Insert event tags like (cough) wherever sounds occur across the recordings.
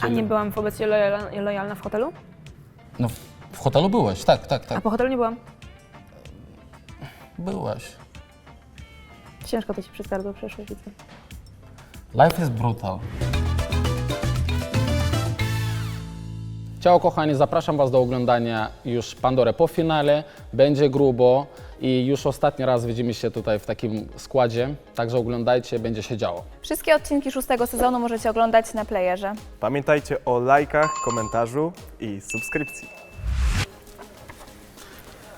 A nie byłam wobec niej lojalna, lojalna w hotelu? No, w- hotelu byłeś, tak, tak, A tak. po hotelu nie byłam. Byłeś. Ciężko to ci przez gardło przeszło, widzę. Life is brutal. Ciao kochani, zapraszam Was do oglądania już Pandorę po finale. Będzie grubo i już ostatni raz widzimy się tutaj w takim składzie, także oglądajcie, będzie się działo. Wszystkie odcinki szóstego sezonu możecie oglądać na playerze. Pamiętajcie o lajkach, komentarzu i subskrypcji.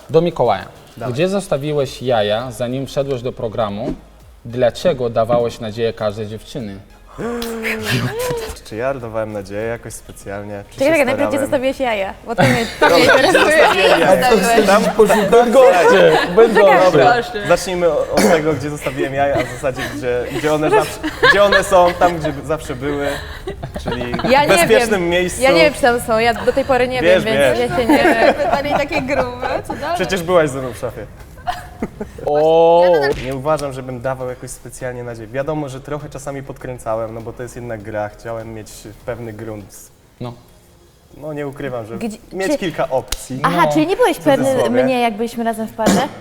Do Mikołaja. Gdzie zostawiłeś jaja, zanim wszedłeś do programu? Dlaczego dawałeś nadzieję każdej dziewczyny? Czy ja dawałem nadzieję jakoś specjalnie? Czy Czekaj, czekaj, najpierw gdzie zostawiłeś jaja, bo to mnie, to mnie interesuje. Tam Bydgoszczy! Dobra, zacznijmy o- od tego, gdzie zostawiłem jaja, a w zasadzie gdzie, gdzie, one zawsze, gdzie one są, tam gdzie zawsze były, czyli Ja w nie bezpiecznym wiem. miejscu. Ja nie wiem, czy tam są, ja do tej pory nie Wiesz, wiem, więc wiesz. ja się nie... Pytanie takie grube, co dalej? Przecież byłaś ze mną w szafie. O! Nie uważam, żebym dawał jakoś specjalnie nadzieję. Wiadomo, że trochę czasami podkręcałem, no bo to jest jednak gra. Chciałem mieć pewny grunt. No. No nie ukrywam, że Gdzie- mieć czy- kilka opcji. Aha, czyli nie byłeś pewny cudzysłowie. mnie, jak byliśmy razem w parze? (clears throat)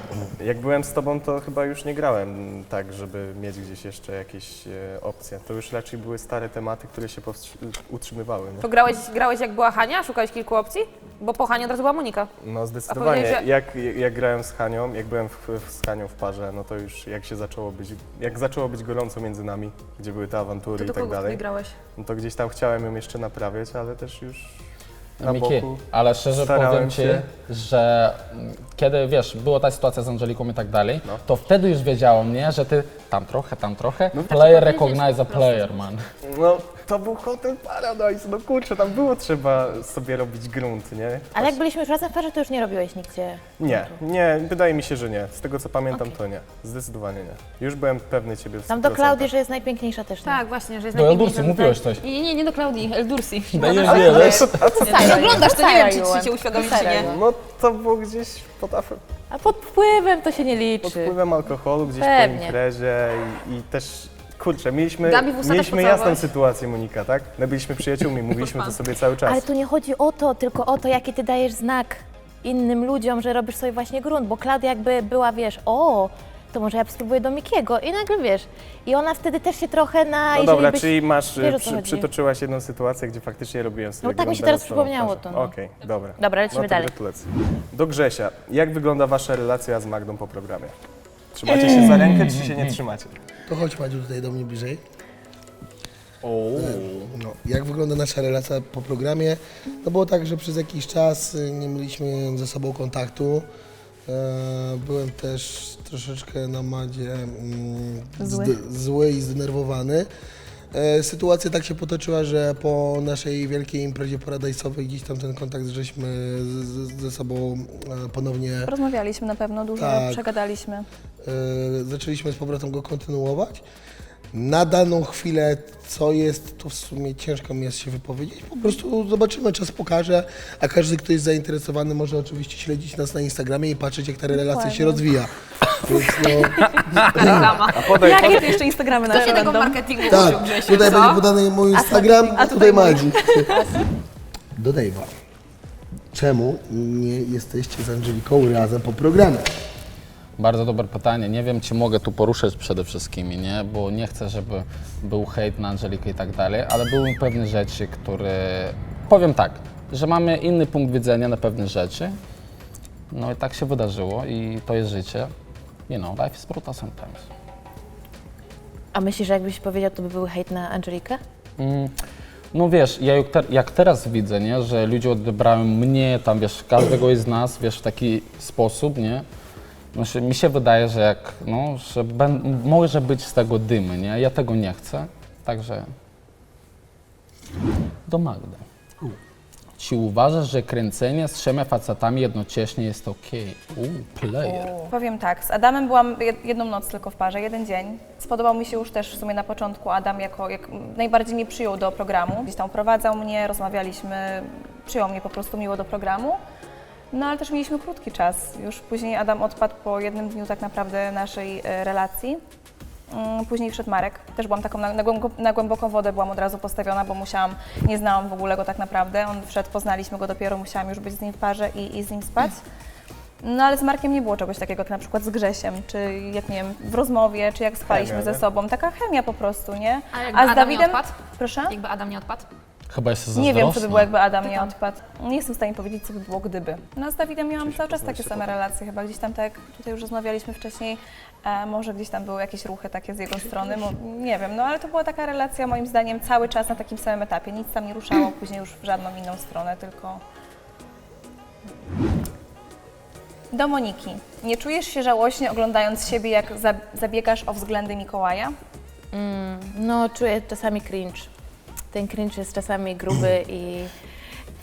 Jak byłem z tobą, to chyba już nie grałem tak, żeby mieć gdzieś jeszcze jakieś e, opcje. To już raczej były stare tematy, które się powstrzy- utrzymywały. Nie? To grałeś, grałeś jak była Hania? Szukałeś kilku opcji? Bo po Hanie od razu była Monika. No zdecydowanie. że- Jak, jak grałem z Hanią, jak byłem w, w, z Hanią w parze, no to już jak się zaczęło być, jak zaczęło być gorąco między nami, gdzie były te awantury To i tak dalej, grałeś? no to gdzieś tam chciałem ją jeszcze naprawiać, ale też już na Miki, boku. ale szczerze starałem powiem Ci, się. że mm, kiedy, wiesz, była ta sytuacja z Angeliką i tak dalej, No. to wtedy już wiedziałem, nie, że Ty tam trochę, tam trochę, No player recognize a player, man. No to był Hotel Paradise, no kurczę, tam było trzeba sobie robić grunt, nie? Ale jak byliśmy już razem w parze, to już nie robiłeś nigdzie. Nie, nie, wydaje mi się, że nie. Z tego co pamiętam, to nie. Zdecydowanie nie. Już byłem pewny ciebie w Tam do 100%. Klaudii, że jest najpiękniejsza też. nie? Tak, właśnie, że jest Do najpiękniejsza Eldurcy tutaj. mówiłeś coś. Nie, nie, nie do Klaudii, Eldursi. Daję No, wiele. Nie oglądasz, to nie wiem, czy, cię uświadomić, czy nie. No to było gdzieś pod, af- A pod wpływem to się nie pod liczy. wpływem alkoholu, gdzieś Pewnie. po imprezie i, i też, kurczę, mieliśmy, Gabi mieliśmy jasną sytuację, Monika, tak? My byliśmy przyjaciółmi, mówiliśmy to sobie cały czas. Ale tu nie chodzi o to, tylko o to, jaki ty dajesz znak innym ludziom, że robisz sobie właśnie grunt, bo Klaudia jakby była, wiesz, o, to może ja spróbuję do Mikiego i nagle wiesz. I ona wtedy też się trochę na... No jeżeli dobra, byś, czyli masz, wiesz, o co przy, chodzi. przytoczyłaś jedną sytuację, gdzie faktycznie robiłem sobie No tak mi się teraz przypomniało to, no. Okej, dobra. Dobra, lecimy no to dalej. gratulacje. Do Grzesia. Jak wygląda wasza relacja z Magdą po programie? Trzymacie się za rękę, czy się nie trzymacie? To chodź Madziu tutaj do mnie bliżej. No, jak wygląda nasza relacja po programie? No było tak, że przez jakiś czas y, nie mieliśmy ze sobą kontaktu. E, Byłem też troszeczkę na Madzie mm, Zły. zły i zdenerwowany. E, Sytuacja tak się potoczyła, że po naszej wielkiej imprezie paradajsowej gdzieś tam ten kontakt żeśmy z, z, ze sobą e, ponownie Rozmawialiśmy na pewno dużo, Tak. przegadaliśmy. e, zaczęliśmy z powrotem go kontynuować. Na daną chwilę, co jest, to w sumie ciężko mi jest się wypowiedzieć. Po prostu zobaczymy, czas pokaże, a każdy, kto jest zainteresowany, może oczywiście śledzić nas na Instagramie i patrzeć, jak ta relacja się rozwija. Więc no, (laughs) Jakie ty jeszcze Instagramy na się tego marketingu tak, tutaj będzie podany mój Instagram, a tutaj Madzi. Do Dave'a. Czemu nie jesteście z Angeliką razem po programie? Bardzo dobre pytanie. Nie wiem, czy mogę tu poruszyć przede wszystkim, nie? bo nie chcę, żeby był hejt na Angelikę i tak dalej, ale były pewne rzeczy, które... Powiem tak, że mamy inny punkt widzenia na pewne rzeczy. No i tak się wydarzyło i to jest życie. You know, life is brutal sometimes. A myślisz, że jakbyś powiedział, to by był hejt na Angelikę? Mm, No wiesz, ja jak, te, jak teraz widzę, nie, że ludzie odebrają mnie, tam wiesz, każdego z nas, wiesz, w taki sposób, nie? Się, mi się wydaje, że jak, no, że ben, może być z tego dymy, nie? Ja tego nie chcę, także do Magdy. Czy uważasz, że kręcenie z trzema facetami jednocześnie jest okej? Okay? player. Powiem tak, z Adamem byłam jed- jedną noc tylko w parze, jeden dzień. Spodobał mi się już też w sumie na początku Adam jako, jak najbardziej mnie przyjął do programu. Gdzieś tam prowadzał mnie, rozmawialiśmy, przyjął mnie po prostu miło do programu. No ale też mieliśmy krótki czas. Już później Adam odpadł po jednym dniu tak naprawdę naszej e, relacji. Mm, Później wszedł Marek, też byłam taką na, na, głęboko, na głęboką wodę, byłam od razu postawiona, bo musiałam, nie znałam w ogóle go tak naprawdę. On wszedł, poznaliśmy go dopiero, musiałam już być z nim w parze i, i z nim spać. No ale z Markiem nie było czegoś takiego, jak na przykład z Grzesiem, czy jak nie wiem, w rozmowie, czy jak spaliśmy Chemia, ze nie? sobą. Taka chemia po prostu, nie? A jakby A z Adam nie Dawidem. odpadł? Proszę? Jakby Adam nie odpadł? Chyba jest Nie wiem, co by było, jakby Adam nie odpadł. Nie jestem w stanie powiedzieć, co by było, gdyby. No z Dawidem miałam cały czas takie same relacje, chyba gdzieś tam, tak jak tutaj już rozmawialiśmy wcześniej, e, może gdzieś tam były jakieś ruchy takie z jego strony, mo, nie wiem, no ale to była taka relacja moim zdaniem cały czas na takim samym etapie. Nic tam nie ruszało (clears throat) później już w żadną inną stronę, tylko... Do Moniki. Nie czujesz się żałośnie oglądając siebie, jak za, zabiegasz o względy Mikołaja? No, czuję czasami cringe. Ten cringe jest czasami gruby i,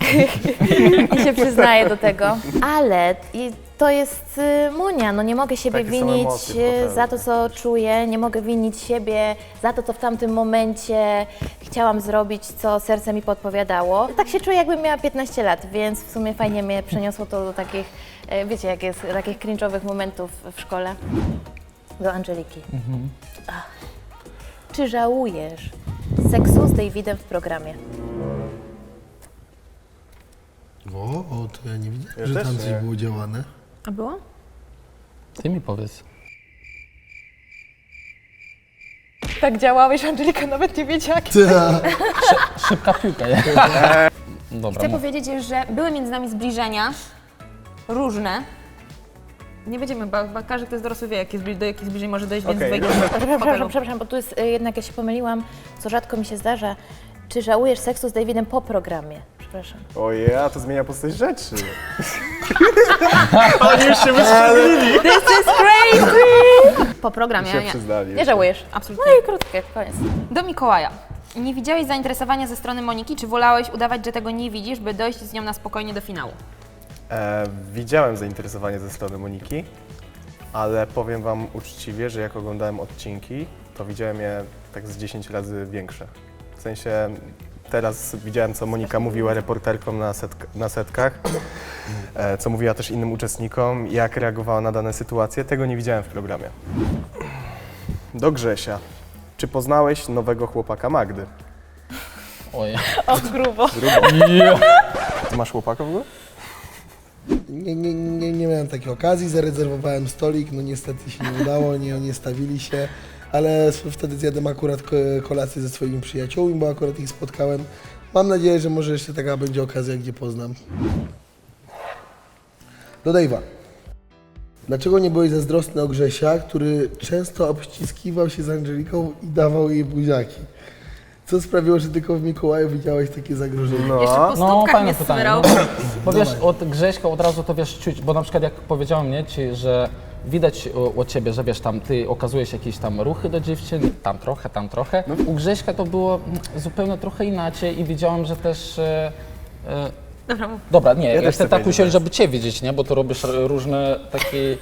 (laughs) i się przyznaję do tego. Ale i to jest y, Monia, no nie mogę siebie Takie winić emocje y, za to, co czuję, nie mogę winić siebie za to, co w tamtym momencie chciałam zrobić, co serce mi podpowiadało. Tak się czuję, jakbym miała 15 lat, więc w sumie fajnie mnie przeniosło to do takich, e, wiecie, jak jest, takich cringe'owych momentów w szkole. Do Angeliki. Ach. Czy żałujesz seksu z Davidem w programie? O, o, to ja nie widziałem, Ja że też tam nie. coś było działane. A było? Ty mi powiedz. Tak działałeś, Angelika nawet nie wiedziała, Szybka piłka, nie? (laughs) Dobra, Chcę mów. powiedzieć, że były między nami zbliżenia różne. Nie będziemy, bo, bo każdy, kto jest dorosły wie, jakie zbli- do jakich zbliżeń może dojść, więc Okej. w Przepraszam, przepraszam, bo tu jest y, jednak ja się pomyliłam, co rzadko mi się zdarza. Czy żałujesz seksu z Davidem po programie? Przepraszam. Ojej, a to zmienia postać rzeczy. (laughs) Oni już się wystrzelili. Po programie, się nie. przyznali. Nie żałujesz? Absolutnie. No i krótkie, koniec. Do Mikołaja. Nie widziałeś zainteresowania ze strony Moniki, czy wolałeś udawać, że tego nie widzisz, by dojść z nią na spokojnie do finału? E, widziałem zainteresowanie ze strony Moniki, ale powiem Wam uczciwie, że jak oglądałem odcinki, to widziałem je tak z 10 razy większe. W sensie teraz widziałem, co Monika mówiła reporterkom na, setk- na setkach, e, co mówiła też innym uczestnikom, jak reagowała na dane sytuacje. Tego nie widziałem w programie. Do Grzesia. Czy poznałeś nowego chłopaka Magdy? Oj. O, grubo. Ja. Ty masz chłopaka w ogóle? Nie, nie, nie, nie miałem takiej okazji, zarezerwowałem stolik, no niestety się nie udało, nie, nie stawili się, ale wtedy zjadłem akurat ko- kolację ze swoimi przyjaciółmi, bo akurat ich spotkałem. Mam nadzieję, że może jeszcze taka będzie okazja, gdzie poznam. Do Dave'a. Dlaczego nie byłeś zazdrosny o Grzesia, który często obściskiwał się z Angeliką i dawał jej buziaki? Co sprawiło, że tylko w Mikołaju widziałeś takie zagrożenie? No. Jeszcze po No, stópkach fajne mnie pytanie. smyrał. No, bo wiesz, od Grześka od razu to wiesz czuć, bo na przykład jak powiedziałem mnie ci, że widać o, o ciebie, że wiesz, tam ty okazujesz jakieś tam ruchy do dziewczyn, tam trochę, tam trochę. U Grześka to było mm, zupełnie trochę inaczej i widziałem, że też... E, e, Dobra, mów. Dobra, nie, ja, też chcę chcę tak powiedzieć, usiąść, że- żeby Cię widzieć, nie? Bo to robisz r- różne takie,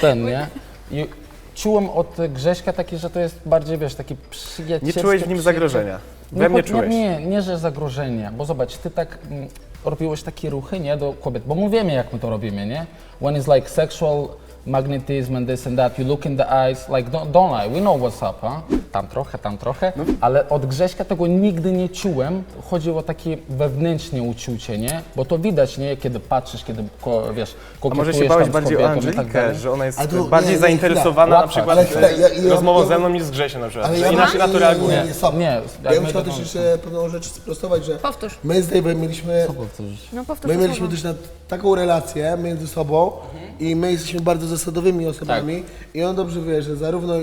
ten, nie? (laughs) I czułem od Grześka taki, że to jest bardziej, wiesz, taki przyjacielski... Nie czułeś w nim zagrożenia? We nie, mnie po- czułeś. Nie, nie, że zagrożenie, bo zobacz, Ty tak mm, robiłeś takie ruchy, nie, do kobiet, bo my wiemy, jak my to robimy, nie? When it's like sexual magnetism and this and that, you look in the eyes, like don't, don't lie, we know what's up, huh? Tam trochę, tam trochę, No. ale od Grześka tego nigdy nie czułem. Chodziło o takie wewnętrzne uczucie, nie? Bo to widać, nie? Kiedy patrzysz, kiedy, ko, wiesz, A może się bałeś bardziej o tak Angelikę, dalej? że ona jest A tu- bardziej nie, nie, zainteresowana chwila. na przykład Łatwa, ale chwila, ja- ja- rozmową ja- ze mną niż z Grzesiem na przykład. Ja inaczej nie, na to nie, reaguje. Nie, nie, stop. Nie, ja bym chciał też jeszcze pewną rzecz sprostować, że Powtórz. my z Dave'em mieliśmy, Co powtórzyć? No powtórz my mieliśmy też na, taką relację między sobą i my jesteśmy bardzo zasadowymi osobami i on dobrze wie, że zarówno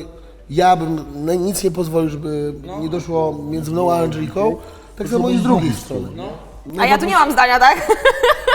ja bym na nic nie pozwolił, żeby nie doszło między mną a Angeliką, tak samo i z drugiej strony. A ja tu nie mam zdania, tak? (laughs)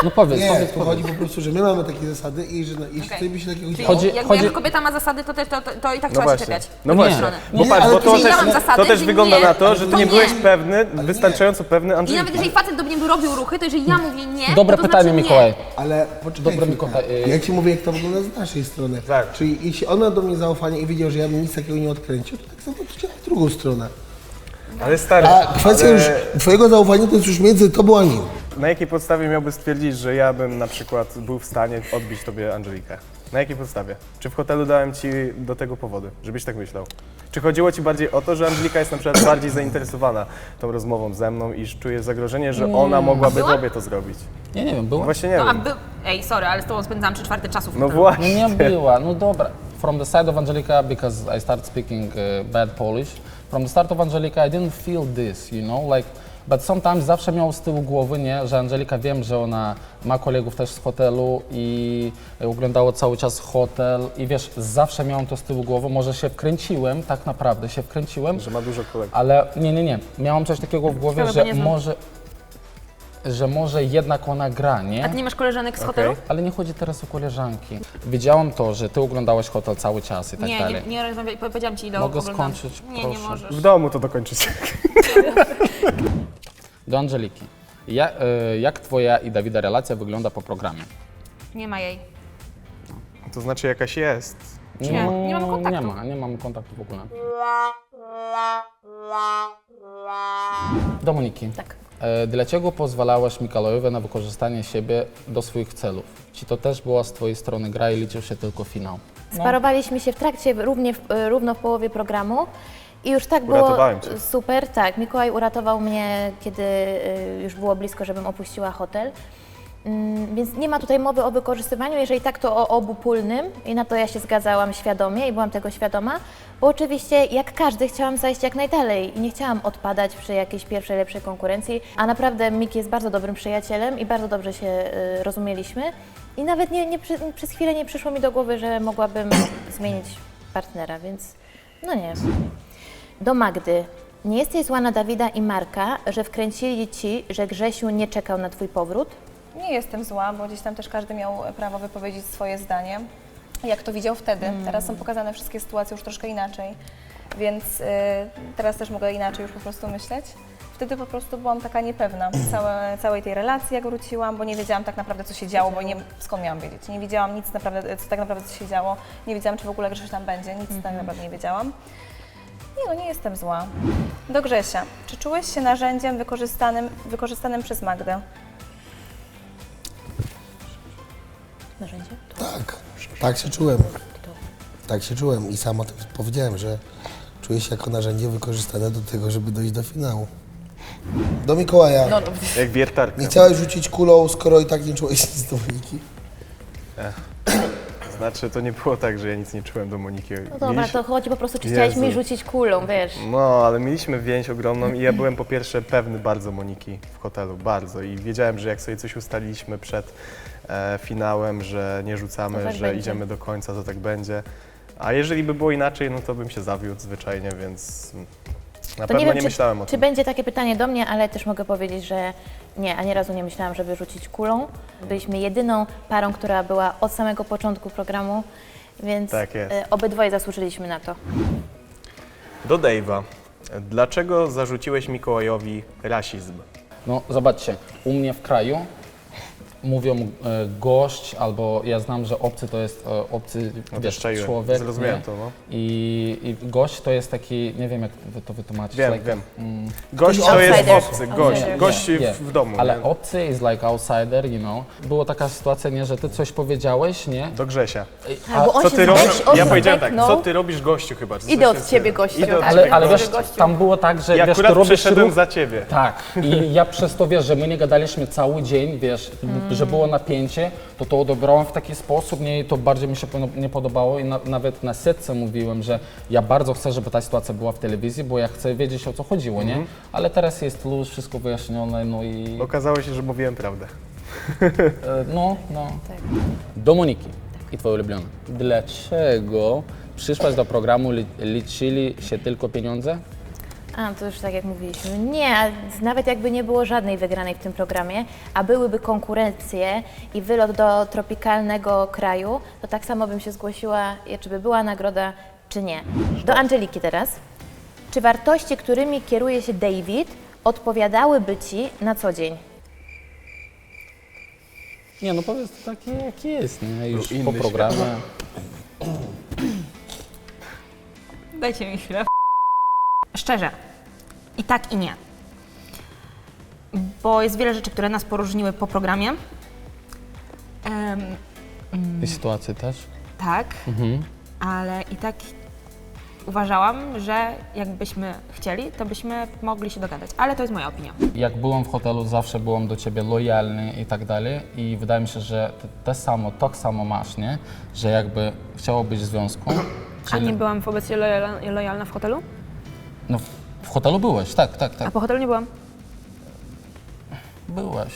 No powiedz, Nie, powiedz, to chodzi po prostu, że my mamy takie zasady i że na- jeśli Okej. okay. by się takiego działo, Chodzi- Jakby chodzi- jak kobieta ma zasady, to, też, to, to, to i tak No trzeba się właśnie. czepiać. No właśnie. strony. Bo Nie, patrz, ale bo to to nie też, mam zasady, to też że wygląda nie, na to, że ty to nie nie. byłeś pewny, wystarczająco pewny I nawet jeżeli facet do mnie by robił ruchy, to jeżeli ja mówię nie, Dobre to, pytanie, znaczy nie. Mikołaj. Ale poczekaj Dobra, chwilkę. Mikołaj, y- Ja ci mówię, jak to wygląda z naszej strony. Tak. Czyli jeśli on miał do mnie zaufanie i wiedział, że ja bym nic takiego nie odkręcił, to tak samo to w drugą stronę. Ale stary, A kwestia ale już twojego zaufania to jest już między tobą a nim. na jakiej podstawie miałby stwierdzić, że ja bym na przykład był w stanie odbić tobie Angelikę? Na jakiej podstawie? Czy w hotelu dałem ci do tego powody, żebyś tak myślał? Czy chodziło ci bardziej o to, że Anglika jest na przykład bardziej zainteresowana tą rozmową ze mną i czuje zagrożenie, że ona mogłaby była? tobie to zrobić? Nie, nie wiem, była? Właśnie nie No, a wiem. by... Ej, sorry, ale z tobą spędzałam trzy czwarte czasu w No hotelu. No właśnie. nie była, no dobra. From the side of Angelica, because I started speaking uh, bad Polish, from the start of Angelica I didn't feel this, you know, like, but sometimes zawsze miał z tyłu głowy, nie, że Angelika wiem, że ona ma kolegów też z hotelu i oglądało cały czas hotel i wiesz, zawsze miałem to z tyłu głowy, może się wkręciłem, tak naprawdę się wkręciłem, Że ma dużo kolegów. ale nie, nie, nie, miałam coś takiego w głowie, Ciekawe, że może, że może jednak ona gra, nie? A ty nie masz koleżanek z hotelu? Ale nie chodzi teraz o koleżanki. Widziałam to, że ty oglądałaś hotel cały czas i tak nie, nie, dalej. nie rozmawiaj, powiedziałam ci ile Mogę oglądam. skończyć, Nie, nie proszę? możesz. W domu to dokończyć. Do Angeliki. Ja, e, jak twoja i Dawida relacja wygląda po programie? Nie ma jej. To znaczy jakaś jest. Nie, nie mamy kontaktu. Nie ma, nie mamy kontaktu w ogóle. Domoniki. Tak. E, dlaczego pozwalałaś Mikołajowi na wykorzystanie siebie do swoich celów? Czy to też była z twojej strony gra i liczył się tylko finał? Sparowaliśmy się w trakcie, równie, w- równo w połowie programu. I już tak było Uratowałem cię. super, tak. Mikołaj uratował mnie, kiedy y, już było blisko, żebym opuściła hotel. Mm, Więc nie ma tutaj mowy o wykorzystywaniu, jeżeli tak, to o obopólnym i na to ja się zgadzałam świadomie i byłam tego świadoma, bo oczywiście jak każdy chciałam zajść jak najdalej i nie chciałam odpadać przy jakiejś pierwszej, lepszej konkurencji, a naprawdę Miki jest bardzo dobrym przyjacielem i bardzo dobrze się y, rozumieliśmy i nawet nie, nie, przez chwilę nie przyszło mi do głowy, że mogłabym (coughs) zmienić partnera, więc no nie. Do Magdy. Nie jesteś zła na Dawida i Marka, że wkręcili ci, że Grzesiu nie czekał na twój powrót? Nie jestem zła, bo gdzieś tam też każdy miał prawo wypowiedzieć swoje zdanie, jak to widział wtedy. Teraz są pokazane wszystkie sytuacje już troszkę inaczej, więc y, teraz też mogę inaczej już po prostu myśleć. Wtedy po prostu byłam taka niepewna całe, całej tej relacji, jak wróciłam, bo nie wiedziałam tak naprawdę, co się działo, bo nie, skąd miałam wiedzieć. Nie wiedziałam nic naprawdę, co tak naprawdę co się działo. Nie wiedziałam, czy w ogóle Grzesiu tam będzie, nic tak naprawdę nie wiedziałam. Nie no, nie jestem zła. Do Grzesia. Czy czułeś się narzędziem wykorzystanym, wykorzystanym przez Magdę? Tak, się czułem. Tak się czułem i sam o tym powiedziałem, że czuję się jako narzędzie wykorzystane do tego, żeby dojść do finału. Do Mikołaja. No, Jak wiertarka. Nie chciałeś rzucić kulą, skoro i tak nie czułeś nic do Moniki? Znaczy, to nie było tak, że ja nic nie czułem do Moniki. No dobra, Mieliśmy- to chodzi po prostu, czy chciałeś mi Jezu. rzucić kulą, wiesz. No, ale mieliśmy więź ogromną i ja byłem po pierwsze pewny bardzo Moniki w hotelu, bardzo. I wiedziałem, że jak sobie coś ustaliliśmy przed e, finałem, że nie rzucamy, To tak że będzie. idziemy do końca, to tak będzie. A jeżeli by było inaczej, no to bym się zawiódł zwyczajnie, więc mm, na To pewno nie nie, wiem, czy, myślałem o czy tym. będzie takie pytanie do mnie, ale też mogę powiedzieć, że nie, ani razu nie myślałam, żeby rzucić kulą. Byliśmy jedyną parą, która była od samego początku programu, więc Tak jest. e, obydwoje zasłużyliśmy na to. Do Dave'a. Dlaczego zarzuciłeś Mikołajowi rasizm? No zobaczcie, u mnie w kraju mówią e, gość, albo ja znam, że obcy to jest e, obcy wiesz, Obszczaiłem. człowiek. Zrozumiałem nie? to, no. I, I gość to jest taki, nie wiem jak wy to wytłumaczyć. Wiem, like, wiem. mm, Gość to jest outsider. obcy, gość, Outsider. gość Nie, w, w domu. Ale nie? obcy is like outsider, you know. Była taka sytuacja, nie, że ty coś powiedziałeś, nie? Do Grzesia. A, bo on Co się ty robisz? Ja powiedziałem tak, co ty robisz gościu chyba? czy Idę od jest- ciebie, gościu. Idę od Tak. Ale, ciebie. ale wiesz, gościu. tam było tak, że Ja wiesz, ty akurat robisz przyszedłem ruch, za ciebie. Tak, i ja przez to wiesz, że my nie gadaliśmy cały dzień, wiesz, że było napięcie, to to odebrałem w taki sposób, nie, i to bardziej mi się po- nie podobało i na, nawet na setce mówiłem, że ja bardzo chcę, żeby ta sytuacja była w telewizji, bo ja chcę wiedzieć o co chodziło, nie? Ale teraz jest luz, wszystko wyjaśnione, no i Okazało się, że mówiłem prawdę. e, no, no. Do Moniki i twoje ulubione. Dlaczego przyszłaś do programu, li, liczyli się tylko pieniądze? A, to już tak jak mówiliśmy. Nie, a nawet jakby nie było żadnej wygranej w tym programie, a byłyby konkurencje i wylot do tropikalnego kraju, to tak samo bym się zgłosiła, czy by była nagroda, czy nie. Do Angeliki teraz. Czy wartości, którymi kieruje się David, odpowiadałyby Ci na co dzień? Nie, no powiedz to takie jak jest, nie? Już inny po programie. Dajcie mi chwilę. Szczerze. I tak, i nie. Bo jest wiele rzeczy, które nas poróżniły po programie. Em, I sytuacje też? tak, ale i tak uważałam, że jakbyśmy chcieli, to byśmy mogli się dogadać. Ale to jest moja opinia. Jak byłem w hotelu, zawsze byłem do ciebie lojalny i tak dalej i wydaje mi się, że te samo, tak samo masz, nie? Że jakby chciałobyś w związku, A nie byłam wobec ciebie lojalna, lojalna w hotelu? no w, w hotelu byłeś, tak, tak, A tak, po hotelu nie byłam. byłeś.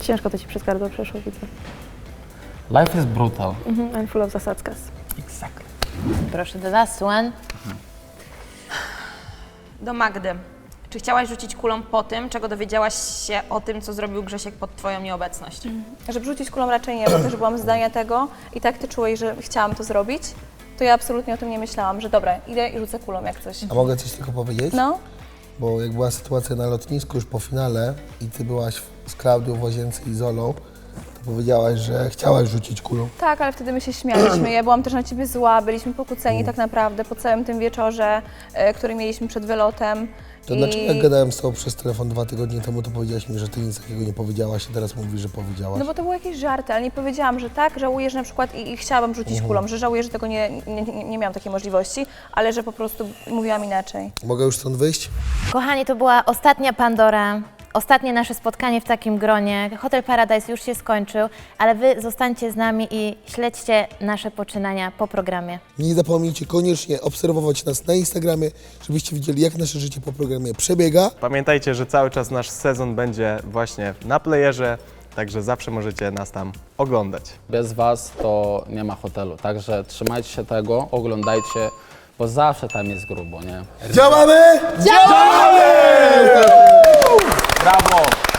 Ciężko to ci przez gardło przeszło, widzę. Life is brutal. Mhm, I'm full of zasadzkas. Exactly. Proszę, the last one. Do Magdy. Czy chciałaś rzucić kulą po tym, czego dowiedziałaś się o tym, co zrobił Grzesiek pod twoją nieobecność? Żeby rzucić kulą raczej nie, bo też byłam zdania tego i tak ty czułeś, że chciałam to zrobić, to ja absolutnie o tym nie myślałam, że dobra, idę i rzucę kulą jak coś. A mogę coś tylko powiedzieć? No, Bo jak była sytuacja na lotnisku już po finale i ty byłaś z Klaudią w łazience i Zolą, powiedziałaś, że chciałaś rzucić kulą. tak, ale wtedy my się śmialiśmy. Ja byłam też na ciebie zła, byliśmy pokłóceni tak naprawdę po całym tym wieczorze, e, który mieliśmy przed wylotem. To I- dlaczego jak gadałem z tobą przez telefon dwa tygodnie temu, to powiedziałaś mi, że ty nic takiego nie powiedziałaś, a teraz mówisz, że powiedziałaś? No bo to były jakieś żarty, ale nie powiedziałam, że tak, żałuję, że na przykład i, i chciałabym rzucić kulą, że żałuję, że tego nie, nie, nie, nie miałam takiej możliwości, ale że po prostu mówiłam inaczej. Mogę już stąd wyjść? Kochani, to była ostatnia Pandora. Ostatnie nasze spotkanie w takim gronie. Hotel Paradise już się skończył, ale Wy zostańcie z nami i śledźcie nasze poczynania po programie. Nie zapomnijcie koniecznie obserwować nas na Instagramie, żebyście widzieli, jak nasze życie po programie przebiega. Pamiętajcie, że cały czas nasz sezon będzie właśnie na playerze, także zawsze możecie nas tam oglądać. Bez was to nie ma hotelu, także trzymajcie się tego, oglądajcie, bo zawsze tam jest grubo, nie? Działamy! Bravo!